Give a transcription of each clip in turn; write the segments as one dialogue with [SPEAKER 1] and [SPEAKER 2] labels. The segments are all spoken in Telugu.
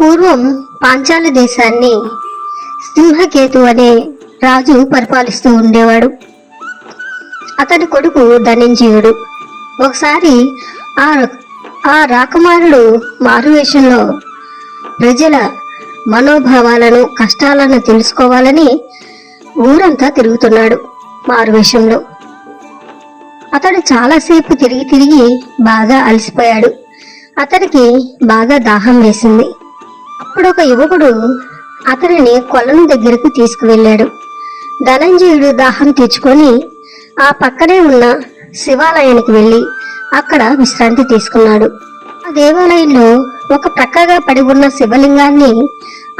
[SPEAKER 1] పూర్వం పాంచాల దేశాన్ని సింహకేతు అనే రాజు పరిపాలిస్తూ ఉండేవాడు. అతని కొడుకు ధనంజీవుడు ఒకసారి ఆ ఆ రాకుమారుడు మారువేషంలో ప్రజల మనోభావాలను కష్టాలను తెలుసుకోవాలని ఊరంతా తిరుగుతున్నాడు మారువేషంలో. అతడు చాలాసేపు తిరిగి తిరిగి బాగా అలసిపోయాడు. అతనికి బాగా దాహం వేసింది. అప్పుడు ఒక యువకుడు అతనిని కొలను దగ్గరకు తీసుకువెళ్ళాడు. ధనంజయుడు దాహం తెచ్చుకొని ఆ పక్కనే ఉన్న శివాలయానికి వెళ్ళి అక్కడ విశ్రాంతి తీసుకున్నాడు. ఆ దేవాలయంలో ఒక ప్రక్కగా పడి ఉన్న శివలింగాన్ని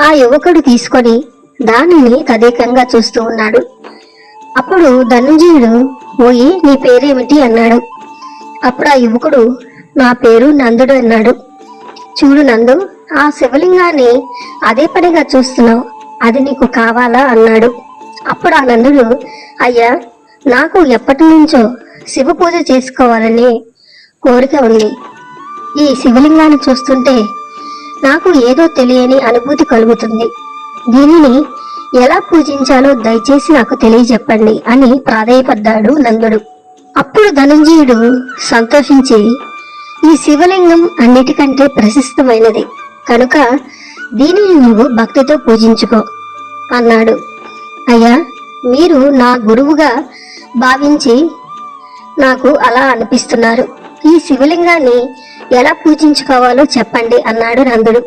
[SPEAKER 1] ఆ యువకుడు తీసుకొని దానిని తదేకంగా చూస్తూ ఉన్నాడు. అప్పుడు ధనంజయుడు పోయి నీ పేరేమిటి? అన్నాడు. అప్పుడు ఆ యువకుడు నా పేరు నందుడు అన్నాడు. చూడు నందు ఆ శివలింగాన్ని అదే పనిగా చూస్తున్నావు. అది నీకు కావాలా? అన్నాడు. అప్పుడు ఆ నందుడు అయ్యా నాకు ఎప్పటి నుంచో శివ పూజ చేసుకోవాలని కోరిక ఉంది. ఈ శివలింగాన్ని చూస్తుంటే నాకు ఏదో తెలియని అనుభూతి కలుగుతుంది. దీనిని ఎలా పూజించాలో దయచేసి నాకు తెలియజెప్పండి అని ప్రాధేయపడ్డాడు నందుడు. అప్పుడు ధనంజయుడు సంతోషించి ఈ శివలింగం అన్నిటికంటే ప్రశస్తమైనది. కనుక దీనిని నువ్వు భక్తితో పూజించుకో అన్నాడు. అయ్యా మీరు నా గురువుగా భావించి నాకు అలా అనిపిస్తున్నారు. ఈ శివలింగాన్ని ఎలా పూజించుకోవాలో చెప్పండి అన్నాడు నందుడు.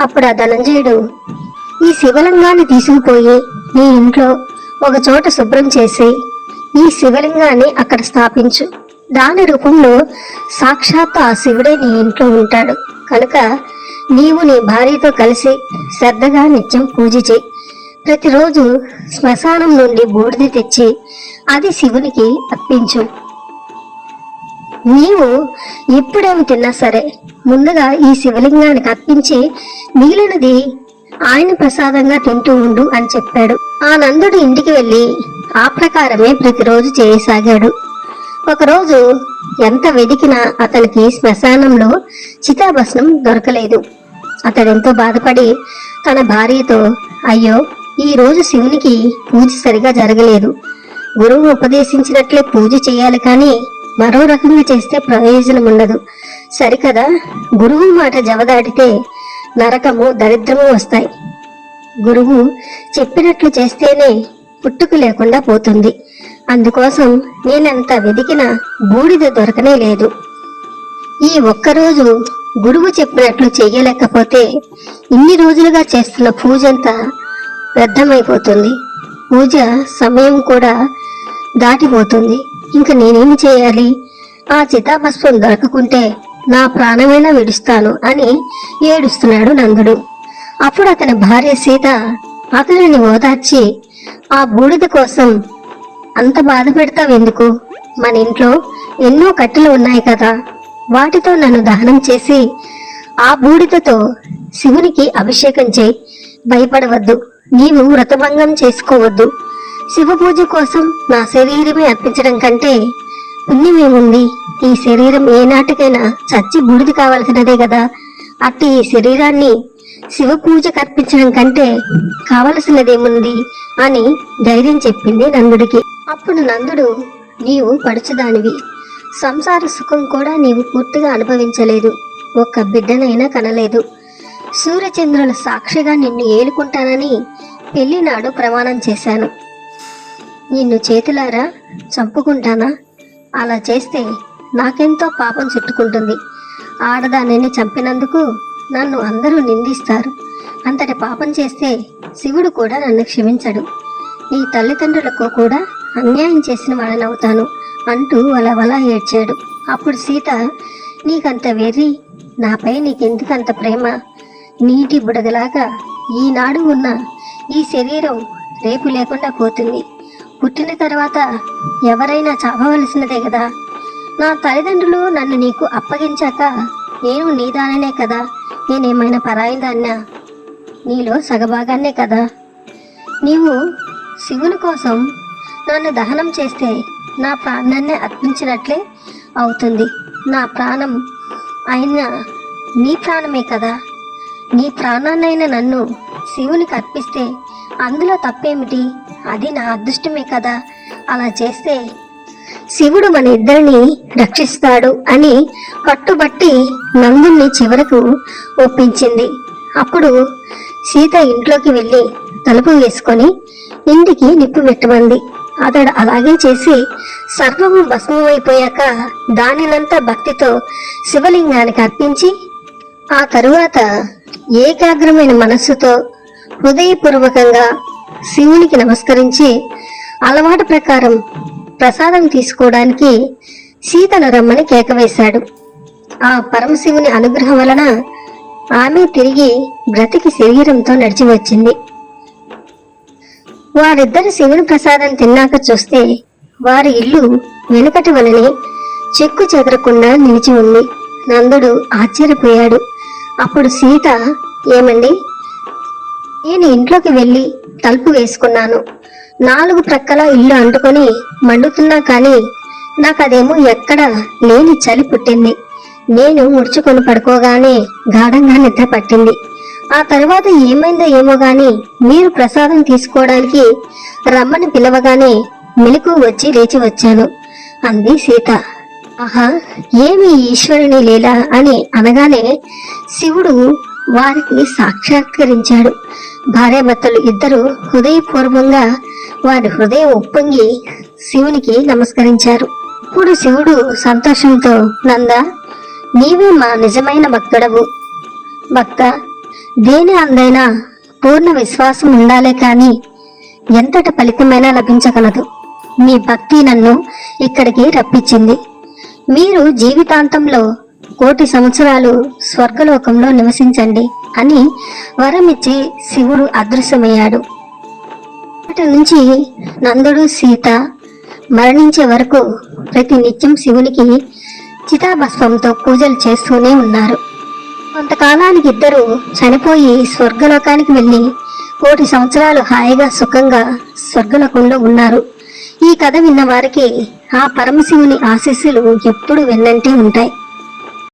[SPEAKER 1] అప్పుడు ఆ ధనంజయుడు ఈ శివలింగాన్ని తీసుకుపోయి నీ ఇంట్లో ఒక చోట శుభ్రం చేసి ఈ శివలింగాన్ని అక్కడ స్థాపించు. దాని రూపంలో సాక్షాత్ ఆ శివుడే నీ ఇంట్లో ఉంటాడు. కనుక నీవు నీ భార్యతో కలిసి శ్రద్ధగా నిత్యం పూజ చేయి. ప్రతిరోజు శ్మశానం నుండి బూడిద తెచ్చి అది శివునికి అర్పించు. నీవు ఎప్పుడేమి తిన్నా సరే ముందుగా ఈ శివలింగానికి అర్పించి మిగిలినది ఆయన ప్రసాదంగా తింటూ ఉండు అని చెప్పాడు. ఆ నందుడు ఇంటికి వెళ్ళి ఆ ప్రకారమే ప్రతిరోజు చేయసాగాడు. ఒకరోజు ఎంత వెదికినా అతనికి శ్మశానంలో చితాభస్నం దొరకలేదు. అతడెంతో బాధపడి తన భార్యతో అయ్యో ఈ రోజు శివునికి పూజ సరిగా జరగలేదు. గురువు ఉపదేశించినట్లే పూజ చేయాలి కానీ మరో రకంగా చేస్తే ప్రయోజనం ఉండదు. సరికదా? గురువు మాట జవదాటితే నరకము దరిద్రము వస్తాయి. గురువు చెప్పినట్లు చేస్తేనే పుట్టుకు లేకుండా పోతుంది. అందుకోసం నేనెంత వెదికినా బూడిద దొరకనే లేదు. ఈ ఒక్కరోజు గురువు చెప్పినట్లు చెయ్యలేకపోతే ఇన్ని రోజులుగా చేస్తున్న పూజంతా వ్యర్థమైపోతుంది. పూజ సమయం కూడా దాటిపోతుంది. ఇంక నేనేమి చేయాలి? ఆ చితాభస్వం దొరకకుంటే నా ప్రాణమైనా విడుస్తాను అని ఏడుస్తున్నాడు నందుడు. అప్పుడు అతని భార్య సీత అతనిని ఓదార్చి ఆ బూడిద కోసం అంత బాధ పెడతావెందుకు మన ఇంట్లో ఎన్నో కట్టెలు ఉన్నాయి కదా. వాటితో నన్ను దహనం చేసి ఆ బూడిదతో శివునికి అభిషేకం చేయి. భయపడవద్దు. నీవు వ్రతభంగం చేసుకోవద్దు. శివ పూజ కోసం నా శరీరమే అర్పించడం కంటే పుణ్యమేముంది ఈ శరీరం ఏనాటికైనా చచ్చి బూడిద కావాల్సినదే కదా. అట్టి ఈ శరీరాన్ని శివ పూజ కర్పించడం కంటే కావలసినదేముంది అని ధైర్యం చెప్పింది నందుడికి. అప్పుడు నందుడు నీవు పడుచుదానివి. సంసార సుఖం కూడా నీవు పూర్తిగా అనుభవించలేదు. ఒక్క బిడ్డనైనా కనలేదు. సూర్యచంద్రుల సాక్షిగా నిన్ను ఏలుకుంటానని పెళ్ళినాడు ప్రమాణం చేశాను. నిన్ను చేతులారా చంపుకుంటానా? అలా చేస్తే నాకెంతో పాపం చుట్టుకుంటుంది. ఆడదానిని చంపినందుకు నన్ను అందరూ నిందిస్తారు. అంతటి పాపం చేస్తే శివుడు కూడా నన్ను క్షమించడు. నీ తల్లిదండ్రులకు కూడా అన్యాయం చేసిన వాడనవుతాను అంటూ వలవల ఏడ్చాడు. అప్పుడు సీత నీకంత వెర్రి నాపై నీకెందుకంత ప్రేమ? నీటి బుడగలాగా ఈనాడు ఉన్న ఈ శరీరం రేపు లేకుండా పోతుంది. పుట్టిన తర్వాత ఎవరైనా చావవలసినదే కదా. నా తల్లిదండ్రులు నన్ను నీకు అప్పగించాక నేను నీదాననే కదా. నేనేమైనా పరాయిందాన్నా నీలో సగభాగాన్నే కదా. నీవు శివుని కోసం నన్ను దహనం చేస్తే నా ప్రాణాన్ని అర్పించినట్లే అవుతుంది. నా ప్రాణం అయినా నీ ప్రాణమే కదా. నీ ప్రాణాన్నైన నన్ను శివునికి అర్పిస్తే అందులో తప్పేమిటి? అది నా అదృష్టమే కదా. అలా చేస్తే శివుడు మన ఇద్దరిని రక్షిస్తాడు అని పట్టుబట్టి నందుని చివరకు ఒప్పించింది. అప్పుడు సీత ఇంట్లోకి వెళ్ళి తలుపు వేసుకొని ఇంటికి నిప్పు పెట్టమంది. అతడు అలాగే చేసి సర్వము భస్మమైపోయాక దానినంతా భక్తితో శివలింగానికి అర్పించి ఆ తరువాత ఏకాగ్రమైన మనస్సుతో హృదయపూర్వకంగా శివునికి నమస్కరించి అలవాటు ప్రకారం ప్రసాదం తీసుకోవడానికి సీతను రమ్మని కేకవేశాడు ఆ పరమశివుని అనుగ్రహం వలన ఆమె తిరిగి బ్రతికి శరీరంతో నడిచి వచ్చింది. వారిద్దరు శివుని ప్రసాదం తిన్నాక చూస్తే వారి ఇల్లు వెనుకటి వలనే చెక్కు చెదరకుండా నిలిచి ఉంది. నందుడు ఆశ్చర్యపోయాడు. అప్పుడు సీత ఏమండి? నేను ఇంట్లోకి వెళ్ళి తలుపు వేసుకున్నాను. నాలుగు ప్రక్కల ఇల్లు అంటుకొని మండుతున్నా కానీ నాకదేమో ఎక్కడ లేని చలి పుట్టింది. నేను ముడుచుకొని పడుకోగానే గాఢంగా నిద్ర పట్టింది. ఆ తర్వాత ఏమైందో ఏమో గాని మీరు ప్రసాదం తీసుకోవడానికి రమ్మని పిలవగానే మెలకు వచ్చి లేచి వచ్చాను. అంది సీత. ఆహా ఏమి ఈశ్వరుని లీల అని అనగానే శివుడు వారికి సాక్షాత్కరించాడు. భార్యాభర్తలు ఇద్దరు హృదయపూర్వకంగా వారి హృదయం ఉప్పొంగి శివునికి నమస్కరించారు. అప్పుడు శివుడు సంతోషంతో నంద నీవే మా నిజమైన భక్తుడవు. భక్త దేని అందైనా పూర్ణ విశ్వాసం ఉండాలే కాని ఎంతటి ఫలితమైనా లభించగలదు. మీ భక్తి నన్ను ఇక్కడికి రప్పించింది. మీరు జీవితాంతంలో కోటి సంవత్సరాలు స్వర్గలోకంలో నివసించండి అని వరమిచ్చి శివుడు అదృశ్యమయ్యాడు. అటు నుంచి నందుడు సీత మరణించే వరకు ప్రతి నిత్యం శివునికి చితాభస్వంతో పూజలు చేస్తూనే ఉన్నారు. కొంతకాలానికి ఇద్దరు చనిపోయి స్వర్గలోకానికి వెళ్ళి కోటి సంవత్సరాలు హాయిగా సుఖంగా స్వర్గలోకంలో ఉన్నారు. ఈ కథ విన్న వారికి ఆ పరమశివుని ఆశీస్సులు ఎప్పుడు వెన్నంటే ఉంటాయి.